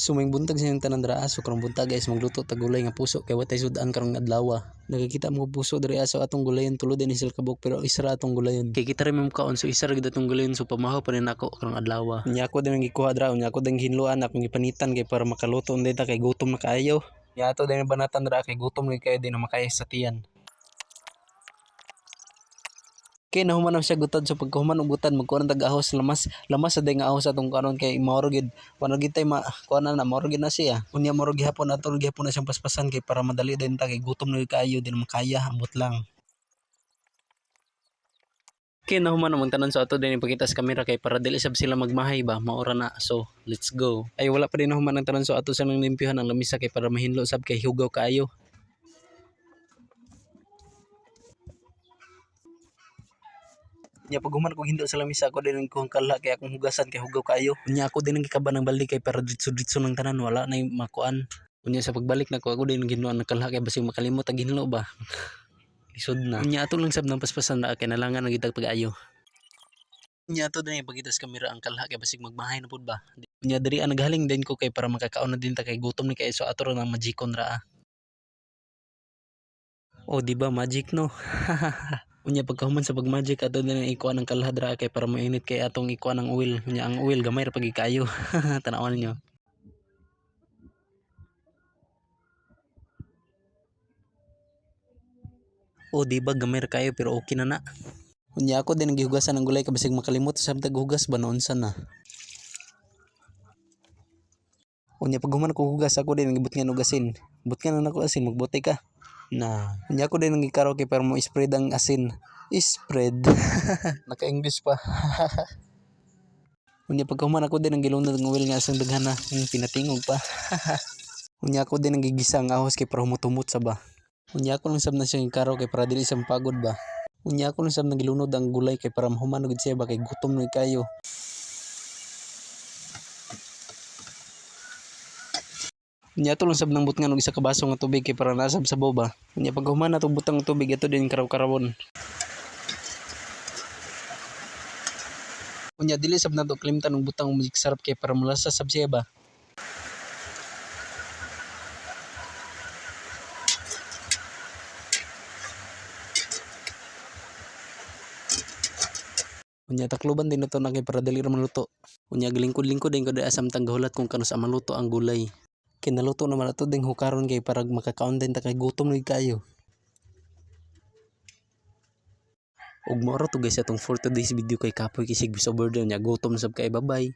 Suming buntag sa yung tanan dra aso karong buntag guys magluto tag gulay nga puso kay watay sudan karong adlaw. Nakikita mo puso diri aso atong gulayon tulo din isil kabuk pero isra atong gulayon. Kay kita rin mo kaon so isra gid atong gulayon so pamahaw pa rin ako karong adlaw. Nya ako din gikuha dra nya ako din hinluan akong gipanitan kay para makaluto unday ta kay gutom na kaayo. Nya ato din banatan dra kay gutom na kayo din na makaya sa tiyan. Kay nahuman na siya gutad so pagkahuman og gutad magkuha ng tag-ahos lamas lamas sa nga ahos atong karon kay mauro gid wala gid ma kuha na gid na siya. Unya mauro gihapon ato gihapon na siyang paspasan kay para madali din ta kay gutom na gid kaayo din makaya ambot lang. Kay nahuman naman tanan sa ato din ipakita sa camera kay para dili sab sila magmahay ba maura na. So let's go. Ay wala pa din nahuman ang tanan sa ato sa nang limpyuhan ang lamisa kay para mahinlo sab kay hugaw kaayo Nya pag human ko hindo sa lamisa ako din kung kala kay akong hugasan kay hugaw kayo. Nya ako din ang gikaban ng balde kay para ditso-ditso ng tanan wala na makuan. Unya sa pagbalik nako ako din ginuan ng kalha kay basig makalimot ag hinlo ba. Lisod na. Unya ato lang sab ng paspasan na kay nalangan ang gitag pag-ayo. Unya ato din pagitas kamera ang kalha kay basig magmahay na pud ba. Unya diri ang naghaling din ko kay para makakaon na din ta kay gutom ni kay so ato nang magikon ra. ah. Oh, di ba magic no? Unya pagkahuman sa pagmagic ato ang ikuan ng kalhadra kay para mainit kay atong ikuan ng oil. Unya ang oil gamay ra pagi kayo. Tanawan ninyo. Oh, di ba gamay kayo pero okay na na. Unya ako din nagihugasan ng gulay kabisig makalimot sa taghugas ba noon sana. Unya pag human ko hugas ako din nagibut nga nugasin. But na ako asin magbote ka. Na, unya ako din nang karaoke pero mo spread ang asin. Spread. Naka-English pa. Unya pag human ako din ang gilunod ng oil nga asang daghana, hmm, pinatingog pa. Unya ako din ang gigisa ang ahos kay para humutumot sa ba. Unya ako lang sab na siyang karaoke para dili sa pagod ba. Unya ako lang sab nagilunod ang gulay kay para mahuman siya ba kay gutom na kayo. Unya to lang sab nang butngan og isa ka baso nga para nasab sa boba. Unya pag human na to butang ang tubig ato din karaw-karawon. Unya dili sab nato kalimtan og butang magic sarap kay para mulasa sab siya ba. Unya takloban din ito na kay para dali ra maluto. Unya gilingkod-lingkod din asam tang gahulat kung kanus ang maluto ang gulay. Kinaluto naman ato ding hukaron kay para makakaon din ta kay gutom gid kayo. Ug mao ra to guys atong for today's video kay kapoy kisig bisober daw nya gutom sab kay bye-bye.